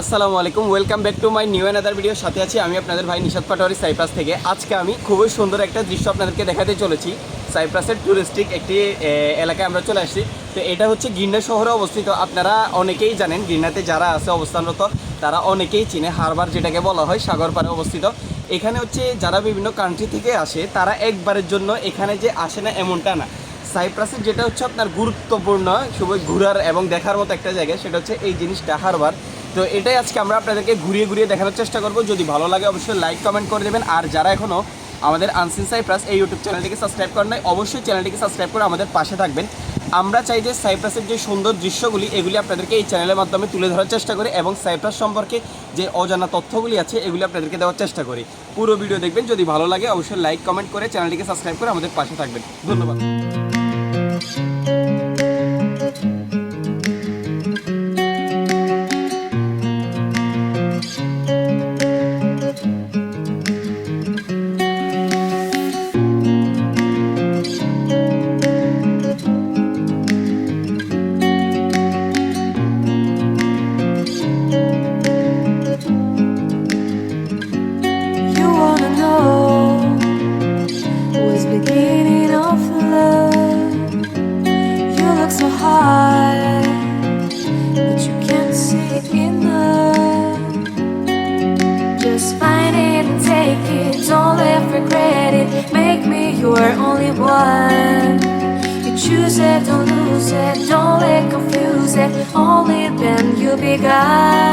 আসসালামু আলাইকুম welcome back to my new another video সাথে আছি আমি আপনাদের ভাই নিশাদ পাটোয়ারি সাইপ্রাস থেকে। আজকে আমি খুবই সুন্দর একটা দৃশ্য আপনাদেরকে দেখাতে চলেছি। সাইপ্রাসের টুরিস্টিক একটি এলাকায় আমরা চলে আসছি। তো এটা হচ্ছে গিন্না শহরে অবস্থিত। আপনারা অনেকেই জানেন গিন্নাতে যারা আছে অবস্থানরত, তারা অনেকেই চিনে। হারবার যেটাকে বলা হয় সাগর পাড়ে অবস্থিত। এখানে হচ্ছে যারা বিভিন্ন কান্ট্রি থেকে আসে, তারা একবারের জন্য এখানে যে আসে না, এমনটা না। সাইপ্রাসের যেটা হচ্ছে আপনার গুরুত্বপূর্ণ, খুবই ঘোরার এবং দেখার মতো একটা জায়গা, সেটা হচ্ছে এই জিনিসটা, হারবার। তো এটাই আজকে আমরা আপনাদেরকে ঘুরিয়ে ঘুরিয়ে দেখানোর চেষ্টা করব। যদি ভালো লাগে অবশ্যই লাইক কমেন্ট করে দেবেন। আর যারা এখনও আমাদের আনসিন সাইপ্রাস এই ইউটিউব চ্যানেলটিকে সাবস্ক্রাইব করেন নাই, অবশ্যই চ্যানেলটিকে সাবস্ক্রাইব করে আমাদের পাশে থাকবেন। আমরা চাই যে সাইপ্রাসের যে সুন্দর দৃশ্যগুলি, এগুলি আপনাদেরকে এই চ্যানেলের মাধ্যমে তুলে ধরার চেষ্টা করি এবং সাইপ্রাস সম্পর্কে যে অজানা তথ্যগুলি আছে, এগুলি আপনাদেরকে দেওয়ার চেষ্টা করি। পুরো ভিডিও দেখবেন। যদি ভালো লাগে, অবশ্যই লাইক কমেন্ট করে চ্যানেলটিকে সাবস্ক্রাইব করে আমাদের পাশে থাকবেন। ধন্যবাদ। Don't let for credit. Make me your only one You choose it, don't lose it, don't let confuse it. Only then you will be God.